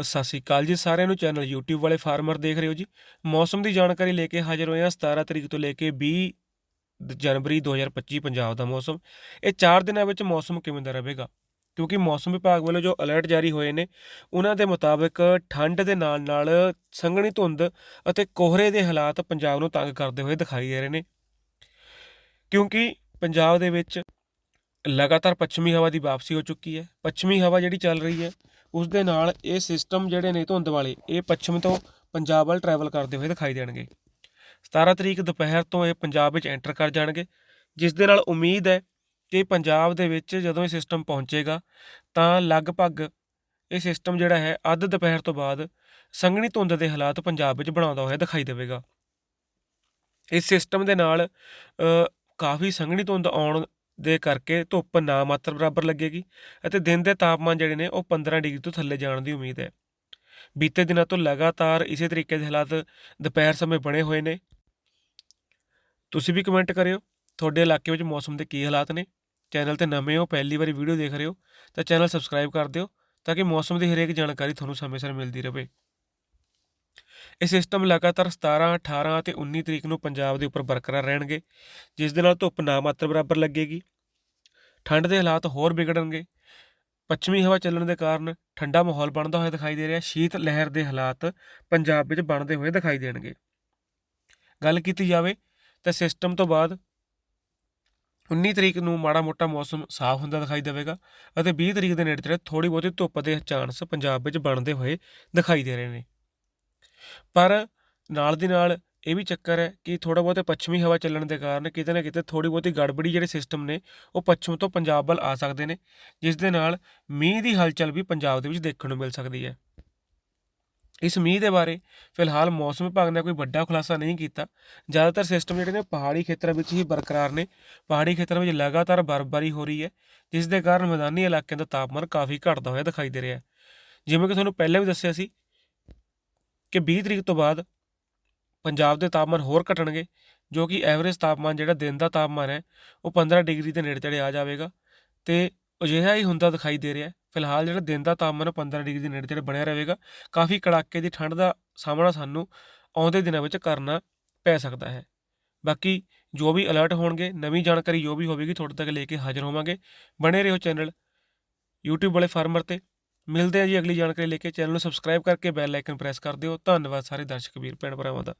ਸਤਿ ਸ਼੍ਰੀ ਅਕਾਲ ਜੀ ਸਾਰਿਆਂ ਨੂੰ ਚੈਨਲ YouTube ਵਾਲੇ ਫਾਰਮਰ ਦੇਖ ਰਹੇ ਹੋ ਜੀ। ਮੌਸਮ ਦੀ ਜਾਣਕਾਰੀ ਲੈ ਕੇ ਹਾਜ਼ਰ ਹੋਏ ਹਾਂ 17 ਤਰੀਕ ਤੋਂ ਲੈ ਕੇ 20 ਦ- ਜਨਵਰੀ 2025 ਪੰਜਾਬ ਦਾ ਮੌਸਮ। ਇਹ 4 ਦਿਨਾਂ ਵਿੱਚ ਮੌਸਮ ਕਿਵੇਂ ਦਾ ਰਹੇਗਾ? ਕਿਉਂਕਿ ਮੌਸਮ ਵਿਭਾਗ ਵੱਲੋਂ ਜੋ ਅਲਰਟ ਜਾਰੀ ਹੋਏ ਨੇ, ਉਹਨਾਂ ਦੇ ਮੁਤਾਬਕ ਠੰਡ ਦੇ ਨਾਲ ਨਾਲ ਸੰਘਣੀ ਧੁੰਦ ਅਤੇ ਕੋਹਰੇ ਦੇ ਹਾਲਾਤ ਪੰਜਾਬ ਨੂੰ ਤੰਗ ਕਰਦੇ ਹੋਏ ਦਿਖਾਈ ਦੇ ਰਹੇ ਨੇ। ਕਿਉਂਕਿ ਪੰਜਾਬ ਦੇ ਵਿੱਚ ਲਗਾਤਾਰ ਪੱਛਮੀ ਹਵਾ ਦੀ ਵਾਪਸੀ ਹੋ ਚੁੱਕੀ ਹੈ। ਪੱਛਮੀ ਹਵਾ ਜਿਹੜੀ ਚੱਲ ਰਹੀ ਹੈ, ਉਸ ਦੇ ਨਾਲ ਇਹ ਸਿਸਟਮ ਜਿਹੜੇ ਨੇ ਧੁੰਦ ਵਾਲੇ, ਇਹ ਪੱਛਮ ਤੋਂ ਪੰਜਾਬ ਵੱਲ ਟਰੈਵਲ ਕਰਦੇ ਹੋਏ ਦਿਖਾਈ ਦੇਣਗੇ। 17 ਤਰੀਕ ਦੁਪਹਿਰ ਤੋਂ ਇਹ ਪੰਜਾਬ ਵਿੱਚ ਐਂਟਰ ਕਰ ਜਾਣਗੇ, ਜਿਸ ਦੇ ਨਾਲ ਉਮੀਦ ਹੈ ਕਿ ਪੰਜਾਬ ਦੇ ਵਿੱਚ ਜਦੋਂ ਇਹ ਸਿਸਟਮ ਪਹੁੰਚੇਗਾ, ਤਾਂ ਲਗਭਗ ਇਹ ਸਿਸਟਮ ਜਿਹੜਾ ਹੈ, ਅੱਧ ਦੁਪਹਿਰ ਤੋਂ ਬਾਅਦ ਸੰਘਣੀ ਧੁੰਦ ਦੇ ਹਾਲਾਤ ਪੰਜਾਬ ਵਿੱਚ ਬਣਾਉਂਦਾ ਹੋਇਆ ਦਿਖਾਈ ਦੇਵੇਗਾ। ਇਸ ਸਿਸਟਮ ਦੇ ਨਾਲ ਕਾਫੀ ਸੰਘਣੀ ਧੁੰਦ ਆਉਣ ਦੇ ਕਰਕੇ ਧੁੱਪ ਨਾ ਮਾਤਰ ਬਰਾਬਰ ਲੱਗੇਗੀ ਅਤੇ ਦਿਨ ਦੇ ਤਾਪਮਾਨ ਜਿਹੜੇ ਨੇ ਉਹ 15 ਡਿਗਰੀ ਤੋਂ ਥੱਲੇ ਜਾਣ ਦੀ ਉਮੀਦ ਹੈ। ਬੀਤੇ ਦਿਨਾਂ ਤੋਂ ਲਗਾਤਾਰ ਇਸੇ ਤਰੀਕੇ ਦੇ ਹਾਲਾਤ ਦੁਪਹਿਰ ਸਮੇਂ ਬਣੇ ਹੋਏ ਨੇ। ਤੁਸੀਂ ਵੀ ਕਮੈਂਟ ਕਰਿਓ। ਤੁਹਾਡੇ ਇਲਾਕੇ ਵਿੱਚ ਮੌਸਮ ਦੇ ਕੀ ਹਾਲਾਤ ਨੇ? ਚੈਨਲ ਤੇ ਨਵੇਂ ਹੋ, ਪਹਿਲੀ ਵਾਰੀ ਵੀਡੀਓ ਦੇਖ ਰਹੇ ਹੋ, ਤਾਂ ਚੈਨਲ ਸਬਸਕ੍ਰਾਈਬ ਕਰ ਦਿਓ ਤਾਂ ਕਿ ਮੌਸਮ ਦੀ ਹਰੇਕ ਜਾਣਕਾਰੀ ਤੁਹਾਨੂੰ ਸਮੇਂ ਸਿਰ ਮਿਲਦੀ ਰਹੇ। ਇਹ ਸਿਸਟਮ ਲਗਾਤਾਰ 17 18 ਅਤੇ 19 ਤਰੀਕ ਨੂੰ ਪੰਜਾਬ ਦੇ ਉੱਪਰ ਬਰਕਰਾਰ ਰਹਿਣਗੇ, ਜਿਸ ਦੇ ਨਾਲ ਧੁੱਪ ਨਾ ਮਾਤਰ ਬਰਾਬਰ ਲੱਗੇਗੀ। ਠੰਡ ਦੇ ਹਾਲਾਤ ਹੋਰ ਵਿਗੜਨਗੇ। ਪੱਛਮੀ ਹਵਾ ਚੱਲਣ ਦੇ ਕਾਰਨ ਠੰਡਾ ਮਾਹੌਲ ਬਣਦਾ ਹੋਇਆ ਦਿਖਾਈ ਦੇ ਰਿਹਾ। ਸ਼ੀਤ ਲਹਿਰ ਦੇ ਹਾਲਾਤ ਪੰਜਾਬ ਵਿੱਚ ਬਣਦੇ ਹੋਏ ਦਿਖਾਈ ਦੇਣਗੇ। ਗੱਲ ਕੀਤੀ ਜਾਵੇ ਤਾਂ ਸਿਸਟਮ ਤੋਂ ਬਾਅਦ 19 ਤਰੀਕ ਨੂੰ ਮਾੜਾ ਮੋਟਾ ਮੌਸਮ ਸਾਫ਼ ਹੁੰਦਾ ਦਿਖਾਈ ਦੇਵੇਗਾ ਅਤੇ 20 ਤਰੀਕ ਦੇ ਨੇੜੇ ਤੇੜੇ ਥੋੜੀ ਬਹੁਤੀ ਧੁੱਪ ਦੇ ਚਾਂਸ ਪੰਜਾਬ ਵਿੱਚ ਬਣਦੇ ਹੋਏ ਦਿਖਾਈ ਦੇ ਰਹੇ ਨੇ। ਪਰ ਨਾਲ ਦੀ ਨਾਲ ਇਹ ਵੀ ਚੱਕਰ ਹੈ ਕਿ ਥੋੜ੍ਹਾ ਬਹੁਤੇ ਪੱਛਮੀ ਹਵਾ ਚੱਲਣ ਦੇ ਕਾਰਨ ਕਿਤੇ ਨਾ ਕਿਤੇ ਥੋੜ੍ਹੀ ਬਹੁਤੀ ਗੜਬੜੀ ਜਿਹੜੇ ਸਿਸਟਮ ਨੇ ਉਹ ਪੱਛਮ ਤੋਂ ਪੰਜਾਬ ਵੱਲ ਆ ਸਕਦੇ ਨੇ, ਜਿਸ ਦੇ ਨਾਲ ਮੀਂਹ ਦੀ ਹਲਚਲ ਵੀ ਪੰਜਾਬ ਦੇ ਵਿੱਚ ਦੇਖਣ ਨੂੰ ਮਿਲ ਸਕਦੀ ਹੈ। ਇਸ ਮੀਂਹ ਦੇ ਬਾਰੇ ਫਿਲਹਾਲ ਮੌਸਮ ਵਿਭਾਗ ਨੇ ਕੋਈ ਵੱਡਾ ਖੁਲਾਸਾ ਨਹੀਂ ਕੀਤਾ। ਜ਼ਿਆਦਾਤਰ ਸਿਸਟਮ ਜਿਹੜੇ ਨੇ ਪਹਾੜੀ ਖੇਤਰਾਂ ਵਿੱਚ ਹੀ ਬਰਕਰਾਰ ਨੇ। ਪਹਾੜੀ ਖੇਤਰਾਂ ਵਿੱਚ ਲਗਾਤਾਰ ਬਰਫ਼ਬਾਰੀ ਹੋ ਰਹੀ ਹੈ, ਜਿਸ ਦੇ ਕਾਰਨ ਮੈਦਾਨੀ ਇਲਾਕਿਆਂ ਦਾ ਤਾਪਮਾਨ ਕਾਫੀ ਘਟਦਾ ਹੋਇਆ ਦਿਖਾਈ ਦੇ ਰਿਹਾ ਹੈ। ਜਿਵੇਂ ਕਿ ਤੁਹਾਨੂੰ ਪਹਿਲਾਂ ਵੀ ਦੱਸਿਆ ਸੀ ਕਿ 20 ਤਰੀਕ ਤੋਂ ਬਾਅਦ ਪੰਜਾਬ ਦੇ ਤਾਪਮਾਨ ਹੋਰ ਘਟਣਗੇ, ਜੋ ਕਿ ਐਵਰੇਜ ਤਾਪਮਾਨ ਜਿਹੜਾ ਦਿਨ ਦਾ ਤਾਪਮਾਨ ਹੈ, ਉਹ 15 ਡਿਗਰੀ ਦੇ ਨੇੜੇ ਤੇੜੇ ਆ ਜਾਵੇਗਾ। ਤੇ ਅਜਿਹਾ ਹੀ ਹੁੰਦਾ ਦਿਖਾਈ ਦੇ ਰਿਹਾ ਹੈ। ਫਿਲਹਾਲ ਜਿਹੜਾ ਦਿਨ ਦਾ ਤਾਪਮਾਨ ਉਹ 15 ਡਿਗਰੀ ਦੇ ਨੇੜੇ ਤੇੜੇ ਬਣਿਆ ਰਹੇਗਾ। ਕਾਫੀ ਕੜਾਕੇ ਦੀ ਠੰਡ ਦਾ ਸਾਹਮਣਾ ਸਾਨੂੰ ਆਉਂਦੇ ਦਿਨਾਂ ਵਿੱਚ ਕਰਨਾ ਪੈ ਸਕਦਾ ਹੈ। ਬਾਕੀ ਜੋ ਵੀ ਅਲਰਟ ਹੋਣਗੇ, ਨਵੀਂ ਜਾਣਕਾਰੀ ਜੋ ਵੀ ਹੋਵੇਗੀ, ਤੁਹਾਡੇ ਤੱਕ ਲੈ ਕੇ ਹਾਜ਼ਰ ਹੋਵਾਂਗੇ। ਬਣੇ ਰਹੋ ਚੈਨਲ YouTube ਵਾਲੇ ਫਾਰਮਰ ਤੇ। ਮਿਲਦੇ ਹਾਂ ਜੀ ਅਗਲੀ ਜਾਣਕਾਰੀ ਲੈ ਕੇ। ਚੈਨਲ ਨੂੰ ਸਬਸਕ੍ਰਾਈਬ ਕਰਕੇ ਬੈਲ ਆਈਕਨ ਪ੍ਰੈਸ ਕਰ ਦਿਓ। ਧੰਨਵਾਦ ਸਾਰੇ ਦਰਸ਼ਕ ਵੀਰ, ਭੈਣ ਭਰਾਵਾਂ ਦਾ।